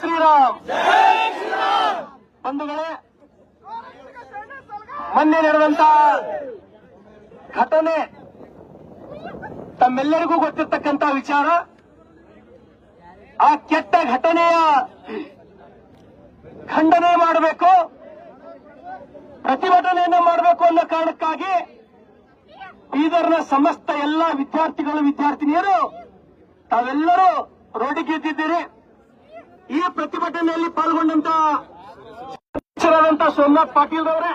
ಶ್ರೀರಾಮ್ ಬಂಧುಗಳೇ, ಮೊನ್ನೆ ನಡೆದಂತ ಘಟನೆ ತಮ್ಮೆಲ್ಲರಿಗೂ ಗೊತ್ತಿರ್ತಕ್ಕಂತ ವಿಚಾರ. ಆ ಕೆಟ್ಟ ಘಟನೆಯ ಖಂಡನೆ ಮಾಡಬೇಕು, ಪ್ರತಿಭಟನೆಯನ್ನು ಮಾಡಬೇಕು ಅನ್ನೋ ಕಾರಣಕ್ಕಾಗಿ ಬೀದರ್ನ ಸಮಸ್ತ ಎಲ್ಲ ವಿದ್ಯಾರ್ಥಿಗಳು, ವಿದ್ಯಾರ್ಥಿನಿಯರು ತಾವೆಲ್ಲರೂ ರೋಡಿಗೆ ಎದ್ದಿದ್ದೀರಿ. ಈ ಪ್ರತಿಭಟನೆಯಲ್ಲಿ ಪಾಲ್ಗೊಂಡಂತ ಸೋಮನಾಥ್ ಪಾಟೀಲ್ ಅವರೇ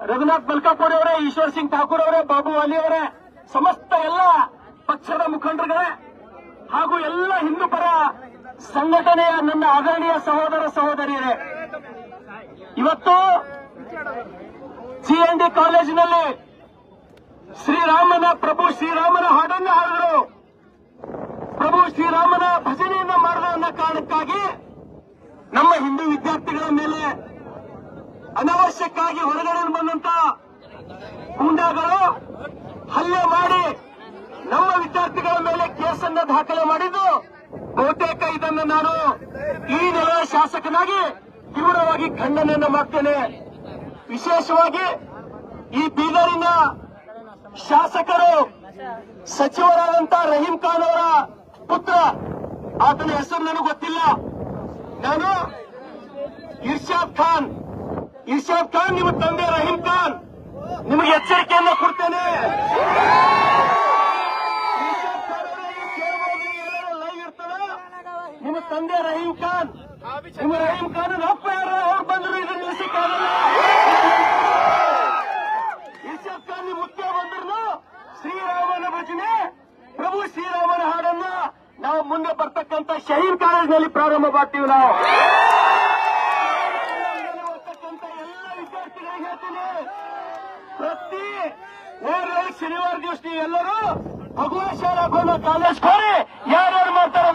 ರಘುನಾಥ್ ಮಲ್ಕಾಪುರಿ ಅವರೇ, ಈಶ್ವರ್ ಸಿಂಗ್ ಠಾಕೂರ್ ಅವರೇ, ಬಾಬು ಅಲಿ ಅವರೇ, ಸಮಸ್ತ ಎಲ್ಲ ಪಕ್ಷದ ಮುಖಂಡರುಗಳೇ ಹಾಗೂ ಎಲ್ಲ ಹಿಂದೂ ಪರ ಸಂಘಟನೆಯ ನನ್ನ ಆದರಣೀಯ ಸಹೋದರ ಸಹೋದರಿಯರೇ, ಇವತ್ತು ಡಿ ಕಾಲೇಜಿನಲ್ಲಿ ಶ್ರೀರಾಮನ ಪ್ರಭು ಶ್ರೀರಾಮನ ಹಾಡನ್ನು ಹಾಡಿದರು ಪ್ರಭು ಶ್ರೀರಾಮನ ಭಜನೆಯನ್ನ ಮಾಡಿದ ಅನ್ನೋ ಕಾರಣಕ್ಕಾಗಿ ನಮ್ಮ ಹಿಂದೂ ವಿದ್ಯಾರ್ಥಿಗಳ ಮೇಲೆ ಅನವಶ್ಯಕ್ಕಾಗಿ ಹೊರಗಡೆ ಬಂದಂತ ಗೂಂಡಾಗಳು ಹಲ್ಲೆ ಮಾಡಿ ನಮ್ಮ ವಿದ್ಯಾರ್ಥಿಗಳ ಮೇಲೆ ಕೇಸನ್ನ ದಾಖಲೆ ಮಾಡಿದ್ದು, ಬಹುತೇಕ ಇದನ್ನು ನಾನು ಈ ನೆಲದ ಶಾಸಕನಾಗಿ ತೀವ್ರವಾಗಿ ಖಂಡನೆಯನ್ನು ಮಾಡ್ತೇನೆ. ವಿಶೇಷವಾಗಿ ಈ ಬೀದರಿನ ಶಾಸಕರು ಸಚಿವರಾದಂತ ರಹೀಂ ಖಾನ್ ಅವರ ಪುತ್ರ. ಆತನ ಹೆಸರು ನನಗೆ ಗೊತ್ತಿಲ್ಲ. ನಾನು ಇರ್ಷಾದ್ ಖಾನ್. ಇರ್ಷಾದ್ ಖಾನ್ ನಿಮ್ಮ ತಂದೆ ರಹೀಂ ಖಾನ್. ನಿಮಗೆ ಎಚ್ಚರಿಕೆಯನ್ನ ಕೊಡ್ತೇನೆ. ಇರ್ತದ. ನಿಮ್ಮ ತಂದೆ ರಹೀಂ ಖಾನ್. ನಿಮ್ಮ ರಹೀಂ ಖಾನ್ ಅಪ್ಪ ಯಾರು ಅವ್ರು ಬಂದ್ರು ಇದನ್ನ ನಿಲ್ಲಿಸಕ್ಕಾಗಲ್ಲ. ಇರ್ಷಾದ್ ಖಾನ್ ನಿಮ್ಮ ಮುಖ್ಯ ಬಂದ್ರು ಶ್ರೀರಾಮನ ಭಜನೆ. ಪ್ರಭು ಶ್ರೀರಾಮನ ಹಾಡನ್ನ ನಾವು ಮುಂದೆ ಬರ್ತಕ್ಕಂತ ಕಾಲೇಜ್ನಲ್ಲಿ ಪ್ರಾರಂಭ ಮಾಡ್ತೀವಿ ನಾವು ಬರ್ತಕ್ಕಂತ ಎಲ್ಲ ವಿದ್ಯಾರ್ಥಿಗಳಿಗೆ ಹೇಳ್ತೀನಿ ಪ್ರತಿ ವಾರ ಶನಿವಾರ ದಿವಸ ನೀವೆಲ್ಲರೂ ಭಗವಾನ್ ಶಾಲಾ ಗೋಣ ಕಾಲೇಜ್ ಕೋರಿ ಯಾರ್ಯಾರು ಮಾಡ್ತಾರ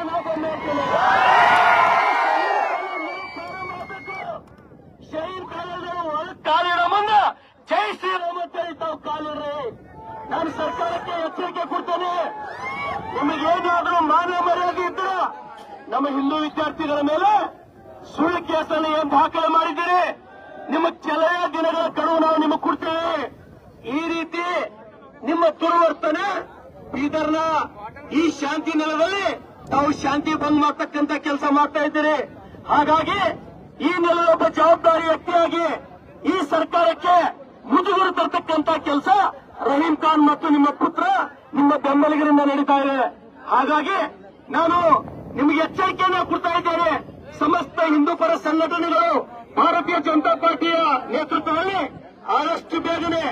ಶಹೀದ್ ಕಾಲೇಜ್ ಒಳಗೆ ಕಾಲಿಡೋ ಮುಂದ ಜೈ ಶ್ರೀರಾಮ ಅಂತ ಹೇಳಿ ತಾವು ಕಾಲಿಡ್ರಿ. ನಾನು ಸರ್ಕಾರಕ್ಕೆ ಎಚ್ಚರಿಕೆ ಕೊಡ್ತೇನೆ. ನಿಮಗೇನಾದ್ರೂ ಮಾನ ಮರ್ಯಾದೆ ಇದ್ರ ನಮ್ಮ ಹಿಂದೂ ವಿದ್ಯಾರ್ಥಿಗಳ ಮೇಲೆ ಸುಳ್ಳು ಕೇಸನ್ನು ಏನ್ ದಾಖಲೆ ಮಾಡಿದ್ದೀರಿ? ನಿಮ್ಮ ಕೆಲವೇ ದಿನಗಳ ಕಡುವು ನಾವು ನಿಮಗೆ ನಿಮ್ಮ ದುರ್ವರ್ತನೆ, ಬೀದರ್ನ ಈ ಶಾಂತಿ ನೆಲದಲ್ಲಿ ತಾವು ಶಾಂತಿ ಭಂಗ್ ಮಾಡ್ತಕ್ಕಂತ ಕೆಲಸ ಮಾಡ್ತಾ ಇದ್ದೀರಿ. ಹಾಗಾಗಿ ಈ ನೆಲದ ಒಬ್ಬ ಜವಾಬ್ದಾರಿ ವ್ಯಕ್ತಿಯಾಗಿ ಈ ಸರ್ಕಾರಕ್ಕೆ ಮುಜುಗುರು ತರ್ತಕ್ಕಂತ ಕೆಲಸ ರಹೀಂ ಖಾನ್ ಮತ್ತು ನಿಮ್ಮ ಪುತ್ರ, ನಿಮ್ಮ ಬೆಂಬಲಿಗರಿಂದ ನಡೀತಾ ಇದೆ. ಹಾಗಾಗಿ ನಾನು ನಿಮಗೆ ಎಚ್ಚರಿಕೆಯನ್ನು ಕೊಡ್ತಾ ಇದ್ದೇನೆ. ಸಮಸ್ತ ಹಿಂದೂ ಪರ ಸಂಘಟನೆಗಳು, ಭಾರತೀಯ ಜನತಾ ಪಾರ್ಟಿಯ ನೇತೃತ್ವದಲ್ಲಿ ಆದಷ್ಟು ಬೇಗನೆ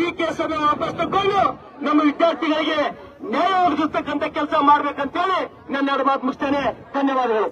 ಈ ಕೇಸನ್ನು ವಾಪಸ್ ತಗೊಂಡು ನಮ್ಮ ವಿದ್ಯಾರ್ಥಿಗಳಿಗೆ ನ್ಯಾಯ ಒದಗಿಸ್ತಕ್ಕಂಥ ಕೆಲಸ ಮಾಡ್ಬೇಕಂತೇಳಿ ನನ್ನ ಎರಡು ಮಾತು ಮುಗಿಸ್ತೇನೆ. ಧನ್ಯವಾದಗಳು.